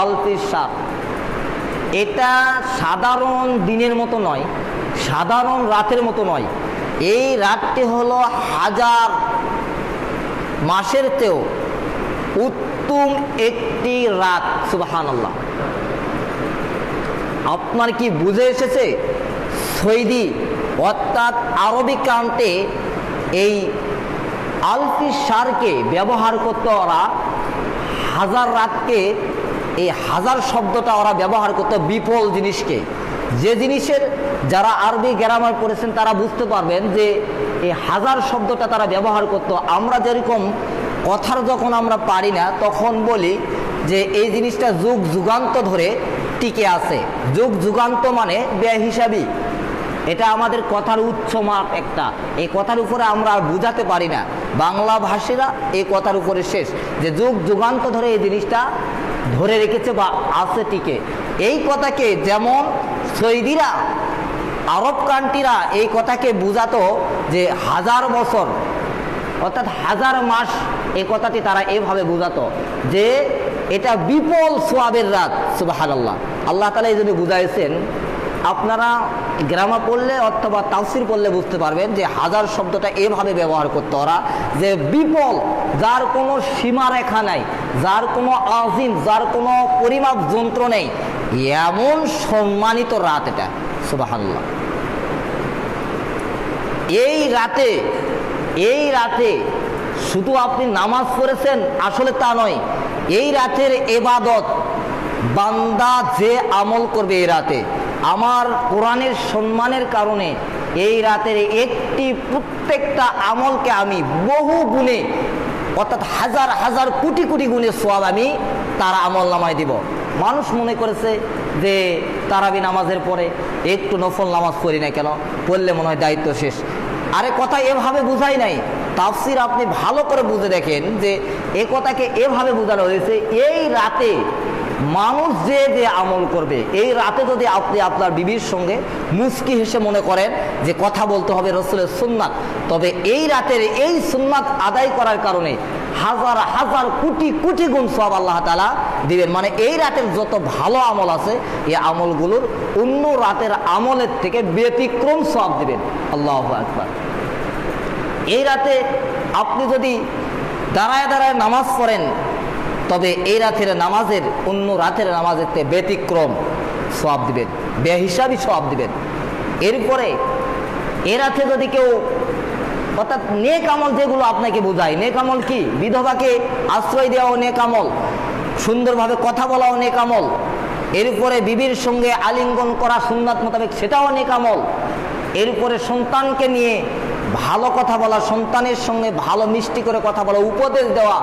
আলফিস সার এটা সাধারণ দিনের মতো নয়, সাধারণ রাতের মতো নয়। এই রাতটি হলো হাজার মাসের চেয়েও উত্তম একটি রাত সুবাহান আল্লাহ আপনার কি বুঝে এসেছে? সৈদি, অর্থাৎ আরবি কান্তে এই আলফি সারকে ব্যবহার করতে ওরা হাজার রাতকে এই হাজার শব্দটা ওরা ব্যবহার করতো বিপুল জিনিসকে। যে জিনিসের যারা আরবি গ্রামার পড়েছেন, তারা বুঝতে পারবেন যে এই হাজার শব্দটা তারা ব্যবহার করতো। আমরা যেরকম কথার যখন আমরা পারি না, তখন বলি যে এই জিনিসটা যুগ যুগান্ত ধরে টিকে আছে। যুগ যুগান্ত মানে ব্যয় হিসাবই এটা আমাদের কথার উচ্চ মাপ একটা। এই কথার উপরে আমরা আর বুঝাতে পারি না। বাংলা ভাষীরা এই কথার উপরে শেষ। যে যুগ যুগান্ত ধরে এই জিনিসটা ধরে রেখেছে বা আছে টিকে এই কথাকে যেমন সৈদিরা, আরব কান্ট্রিরা এই কথাকে বুঝাতো যে হাজার বছর, অর্থাৎ হাজার মাস এই কথাটি তারা এভাবে বুঝাতো যে এটা বিপুল সোয়াবের রাত সুবাহ আল্লাহ আল্লাহ তালা এই জন্য বুঝাইছেন আপনারা গ্রামা পড়লে অথবা তাফসির পড়লে বুঝতে পারবেন যে হাজার শব্দটা এভাবে ব্যবহার করতো ওরা, যে বিপল, যার কোনো সীমারেখা নাই, যার কোনো আজিম, যার কোনো পরিমাপ যন্ত্র নেই। এমন সম্মানিত রাত এটা সুবাহ আল্লাহ এই রাতে এই রাতে শুধু আপনি নামাজ পড়েছেন, আসলে তা নয়, এই রাতের এবাদত বান্দা যে আমল করবে এই রাতে আমার কোরআনের সম্মানের কারণে এই রাতের একটি প্রত্যেকটা আমলকে আমি বহু গুণে, অর্থাৎ হাজার হাজার কোটি কোটি গুণে সোয়াব আমি তার আমল নামায় দিব। মানুষ মনে করেছে যে তারাবি নামাজের পরে একটু নফল নামাজ পড়ি না কেন? পড়লে মনে হয় দায়িত্ব শেষ। আরে কথা এভাবে বুঝাই নাই। তাফসির আপনি ভালো করে বুঝে দেখেন যে এ কথাকে এভাবে বোঝানো হয়েছে, এই রাতে মানুষ যে যে আমল করবে, এই রাতে যদি আপনি আপনার বিবির সঙ্গে মুস্কি হেসে মনে করেন যে কথা বলতে হবে রসুলের সুন্নাত, তবে এই রাতের এই সুন্নাত আদায় করার কারণে হাজার হাজার কোটি কোটি গুণ সব আল্লাহ তালা দিবেন। মানে এই রাতের যত ভালো আমল আছে, এই আমলগুলোর অন্য রাতের আমলের থেকে ব্যতিক্রম সব দিবেন। আল্লাহ একবার এই রাতে আপনি যদি দাঁড়ায় দাঁড়ায় নামাজ পড়েন তবে এই রাতের নামাজের অন্য রাতের নামাজের থেকে ব্যতিক্রম সব দিবেন বে হিসাবই সব দিবেন। এরপরে এ রাতে যদি কেউ অর্থাৎ নেক আমল যেগুলো আপনাকে বোঝায়, নেক আমল কি? বিধবাকে আশ্রয় দেওয়াও নেক আমল, সুন্দরভাবে কথা বলাও নেক আমল, এরপরে বিবির সঙ্গে আলিঙ্গন করা সুন্নাত মোতাবেক সেটাও নেক আমল, এরপরে সন্তানকে নিয়ে ভালো কথা বলা, সন্তানের সঙ্গে ভালো মিষ্টি করে কথা বলা, উপদেশ দেওয়া